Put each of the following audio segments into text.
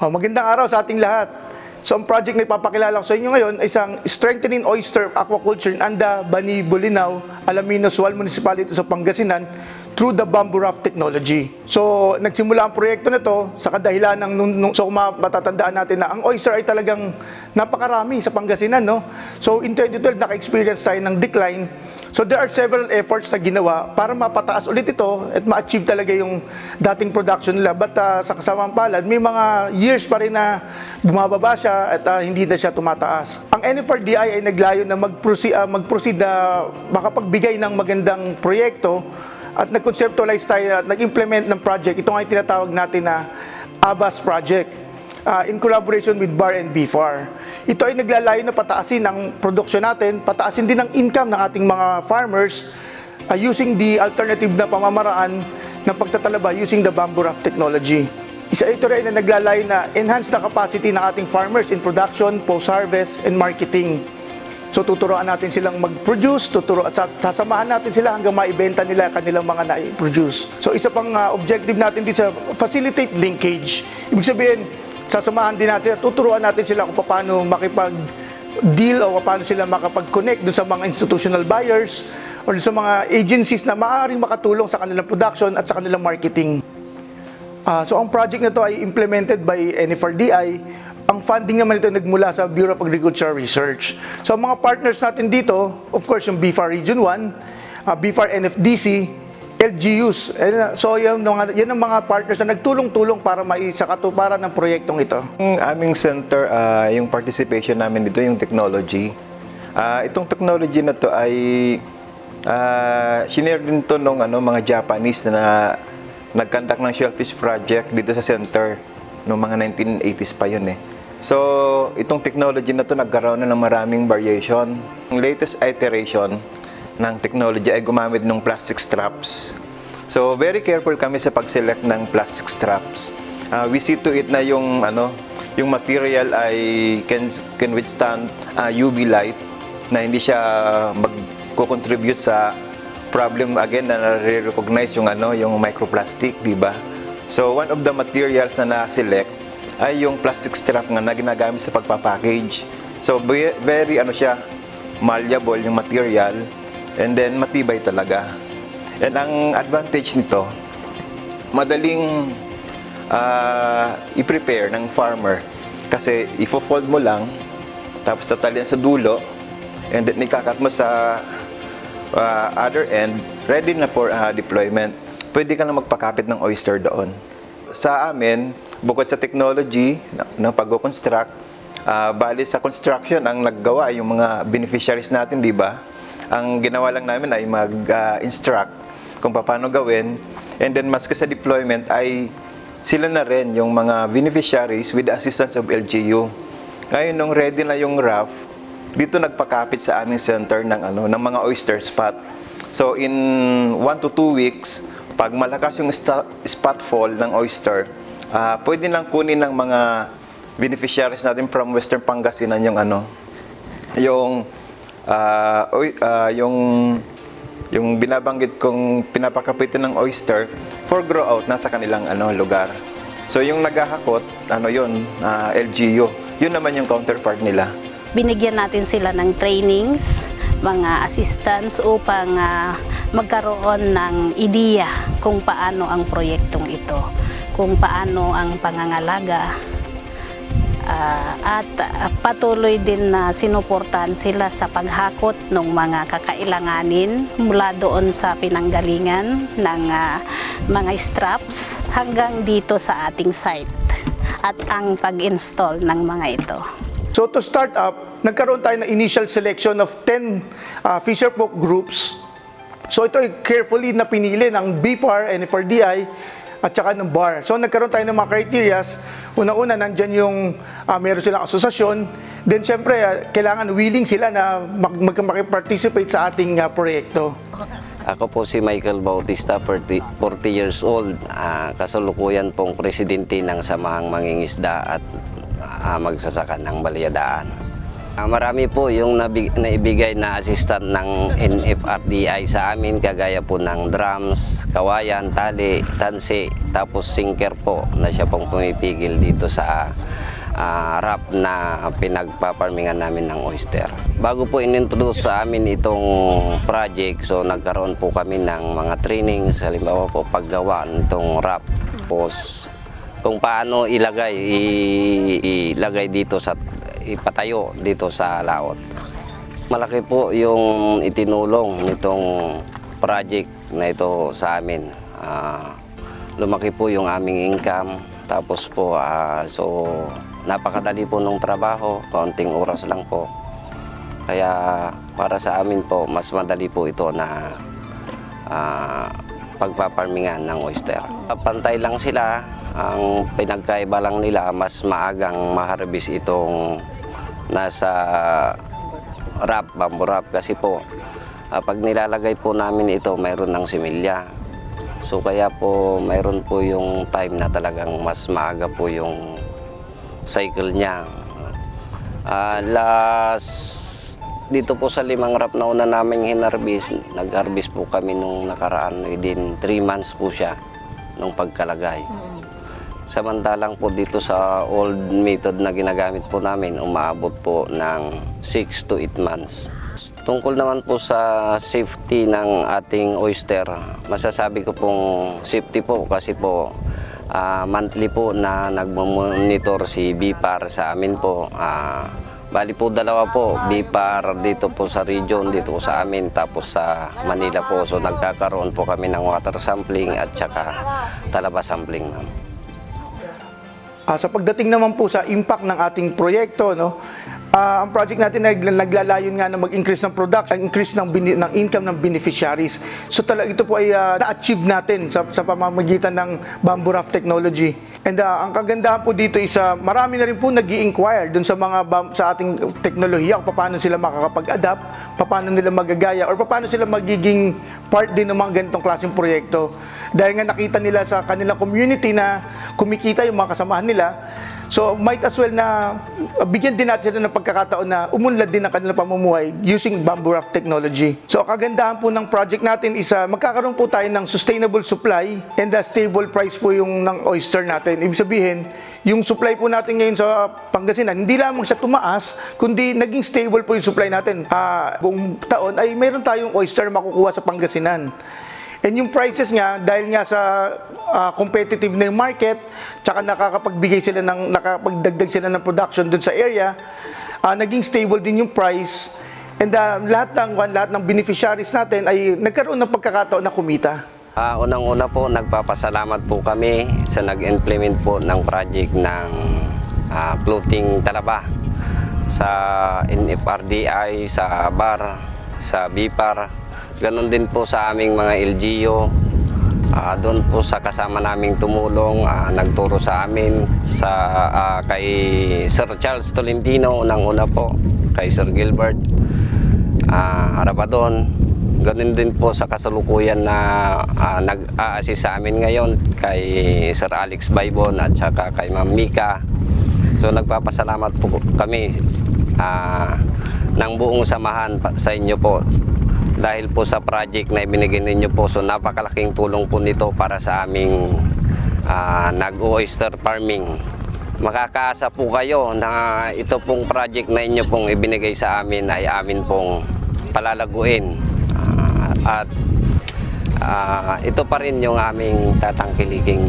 Oh, magandang araw sa ating lahat. So ang project na ipapakilala ko sa inyo ngayon ay isang Strengthening Oyster Aquaculture in Anda, Bani, Bulinaw, Alamino, Sual Municipality sa Pangasinan through the bamboo raft technology. So nagsimula ang proyekto na to sa kadahilan ng nung, nung, so matatandaan natin na ang oyster ay talagang napakarami sa Pangasinan no. So in 2012 naka-experience tayo ng decline. So there are several efforts na ginawa para mapataas ulit ito at ma-achieve talaga yung dating production nila. But uh, sa kasamang palad, may mga years pa rin na bumababa siya at uh, hindi na siya tumataas. Ang NFRDI ay naglayo na mag-proceed, uh, mag-proceed na makapagbigay ng magandang proyekto at nag-conceptualize tayo at nag-implement ng project. Ito nga yung tinatawag natin na ABAS project uh, in collaboration with BAR and BFAR. Ito ay naglalayo na pataasin ang production natin, pataasin din ang income ng ating mga farmers uh, using the alternative na pamamaraan ng pagtatalaba using the bamboo raft technology. Isa ito rin na naglalayo na enhance the capacity ng ating farmers in production, post-harvest, and marketing. So tuturuan natin silang mag-produce, tuturo at sa- sasamahan natin sila hanggang maibenta nila ang kanilang mga na-produce. So isa pang uh, objective natin dito sa facilitate linkage. Ibig sabihin, sasamahan din natin, tuturuan natin sila kung paano makipag-deal o paano sila makapag-connect dun sa mga institutional buyers or sa mga agencies na maaaring makatulong sa kanilang production at sa kanilang marketing. Ah, so ang project na to ay implemented by NFRDI. Ang funding naman ito nagmula sa Bureau of Agricultural Research. So ang mga partners natin dito, of course yung BFAR Region 1, uh, BFAR NFDC, LGUs. So yan, yan ang mga partners na nagtulong-tulong para maisakatuparan ng proyektong ito. Ang aming center, ah, yung participation namin dito, yung technology. Ah, itong technology na to ay uh, shinare din to ng ano, mga Japanese na nag-conduct ng shellfish project dito sa center noong mga 1980s pa yun eh. So, itong technology na to nagkaroon na ng maraming variation. Ang latest iteration ng technology ay gumamit ng plastic straps. So, very careful kami sa pag-select ng plastic straps. Uh, we see to it na yung ano, yung material ay can can withstand uh, UV light na hindi siya magko-contribute sa problem again na nare-recognize yung ano, yung microplastic, di ba? So, one of the materials na na-select ay yung plastic strap nga na ginagamit sa pagpapackage. So, ve- very ano siya, malleable yung material and then matibay talaga. And ang advantage nito, madaling ah, i-prepare ng farmer kasi ifo-fold mo lang tapos tatalyan sa dulo and then ikakat mo sa ah, other end ready na for ah, deployment pwede ka na magpakapit ng oyster doon sa amin bukod sa technology ng, pag-construct ah, bali sa construction ang naggawa yung mga beneficiaries natin di ba ang ginawa lang namin ay mag-instruct kung paano gawin and then maski sa deployment ay sila na rin yung mga beneficiaries with the assistance of LGU. Ngayon, nung ready na yung raft, dito nagpakapit sa aming center ng, ano, ng mga oyster spot. So, in 1 to 2 weeks, pag malakas yung spot fall ng oyster, ah pwede lang kunin ng mga beneficiaries natin from Western Pangasinan yung ano, yung oy, ah, yung yung binabanggit kong pinapakapitan ng oyster for grow out nasa kanilang ano lugar. So yung naghahakot, ano yun, ah, LGU. Yun naman yung counterpart nila. binigyan natin sila ng trainings, mga assistants upang ah, magkaroon ng ideya kung paano ang proyektong ito, kung paano ang pangangalaga. Ah, at ah, patuloy din na sinuportahan sila sa paghakot ng mga kakailanganin mula doon sa pinanggalingan ng ah, mga straps hanggang dito sa ating site at ang pag-install ng mga ito. So to start up, nagkaroon tayo ng initial selection of 10 uh, fisher folk groups. So ito ay carefully na pinili ng BFAR, NFRDI, at saka ng BAR. So nagkaroon tayo ng mga criterias. Una-una, nandyan yung uh, meron silang asosasyon. Then syempre, uh, kailangan willing sila na mag- mag- makipag-participate sa ating uh, proyekto. Ako po si Michael Bautista, 40, 40 years old. Ah, kasalukuyan pong presidente ng Samahang Mangingisda at ah, Magsasaka ng Balyadaan. Ah, Marami po yung naibigay na assistant ng NFRDI sa amin, kagaya po ng drums, kawayan, tali, tansi, tapos sinker po na siya pong pumipigil dito sa ah, rap na pinagpaparmingan namin ng oyster. Bago po inintroduce sa amin itong project, so nagkaroon po kami ng mga trainings, halimbawa po paggawa nitong rap. Tapos kung paano ilagay ilagay dito sa ipatayo dito sa laot. Malaki po yung itinulong nitong project na ito sa amin. Ah, lumaki po yung aming income. Tapos po, ah, so napakadali po nung trabaho, kaunting oras lang po. Kaya para sa amin po, mas madali po ito na ah, pagpaparmingan ng oyster. Pantay lang sila, ang pinagkaiba lang nila, mas maagang maharbis itong nasa wrap, bamboo wrap. Kasi po ah, pag nilalagay po namin ito mayroon ng similya. So kaya po mayroon po yung time na talagang mas maaga po yung cycle niya. Ah, last dito po sa limang wrap na una namin hinarbis nag-harvest po kami nung nakaraan. Within 3 months po siya nung pagkalagay Samantalang po dito sa old method na ginagamit po namin, umaabot po ng 6 to 8 months. Tungkol naman po sa safety ng ating oyster, masasabi ko pong safety po kasi po ah, monthly po na nagmamonitor si BIPAR sa amin po. Ah, bali po dalawa po, BIPAR dito po sa region, dito po sa amin, tapos sa Manila po. So nagkakaroon po kami ng water sampling at saka talaba sampling. ma'am. Ah, sa pagdating naman po sa impact ng ating proyekto, no, ah, ang project natin ay naglalayon nga na mag-increase ng product, increase ng, bini- ng income ng beneficiaries. So talaga ito po ay ah, na-achieve natin sa, sa pamamagitan ng bamboo raft technology. And ah, ang kagandahan po dito is ah, marami na rin po nag inquire dun sa mga sa ating teknolohiya kung paano sila makakapag-adapt, paano nila magagaya, or paano sila magiging part din ng mga ganitong klaseng proyekto. Dahil nga nakita nila sa kanilang community na kumikita yung mga kasamahan nila, So might as well na uh, bigyan din natin sila ng pagkakataon na umunlad din ang kanilang pamumuhay using bamboo raft technology. So kagandahan po ng project natin is uh, magkakaroon po tayo ng sustainable supply and a stable price po yung ng oyster natin. Ibig sabihin, yung supply po natin ngayon sa Pangasinan, hindi lamang siya tumaas, kundi naging stable po yung supply natin. Ah, buong taon ay mayroon tayong oyster makukuha sa Pangasinan. And yung prices nga, dahil nga sa ah, competitive na yung market, tsaka nakakapagbigay sila ng, nakakapagdagdag sila ng production dun sa area, ah, naging stable din yung price. And ah, lahat ng lahat ng beneficiaries natin ay nagkaroon ng pagkakataon na kumita. Ah, unang-una po, nagpapasalamat po kami sa nag-implement po ng project ng ah, floating talaba sa NFRDI, sa BAR, sa BIPAR. Ganon din po sa aming mga LGU. Ah, doon po sa kasama naming tumulong, ah, nagturo sa amin sa ah, kay Sir Charles Tolentino unang-una po, kay Sir Gilbert ah Rabadon. Ganun din po sa kasalukuyan na ah, nag-a-assist sa amin ngayon kay Sir Alex Baybon at saka kay Ma'am Mika. So nagpapasalamat po kami ah, ng buong samahan sa inyo po dahil po sa project na ibinigay ninyo po. So napakalaking tulong po nito para sa aming ah, nag-oyster farming. Makakaasa po kayo na ito pong project na inyo pong ibinigay sa amin ay amin pong palalaguin. Ah, at ah, ito pa rin yung aming tatangkiliking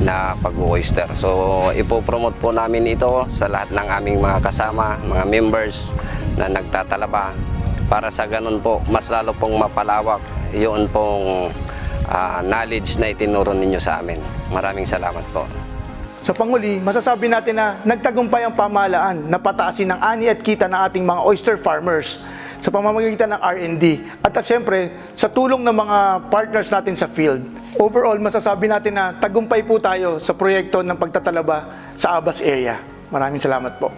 na pag-oyster. So ipopromote po namin ito sa lahat ng aming mga kasama, mga members na nagtatalaba para sa ganun po mas lalo pong mapalawak yun pong ah, knowledge na itinuro ninyo sa amin. Maraming salamat po. Sa panguli, masasabi natin na nagtagumpay ang pamahalaan na pataasin ang ani at kita ng ating mga oyster farmers sa pamamagitan ng R&D at at syempre sa tulong ng mga partners natin sa field. Overall, masasabi natin na tagumpay po tayo sa proyekto ng pagtatalaba sa Abas area. Maraming salamat po.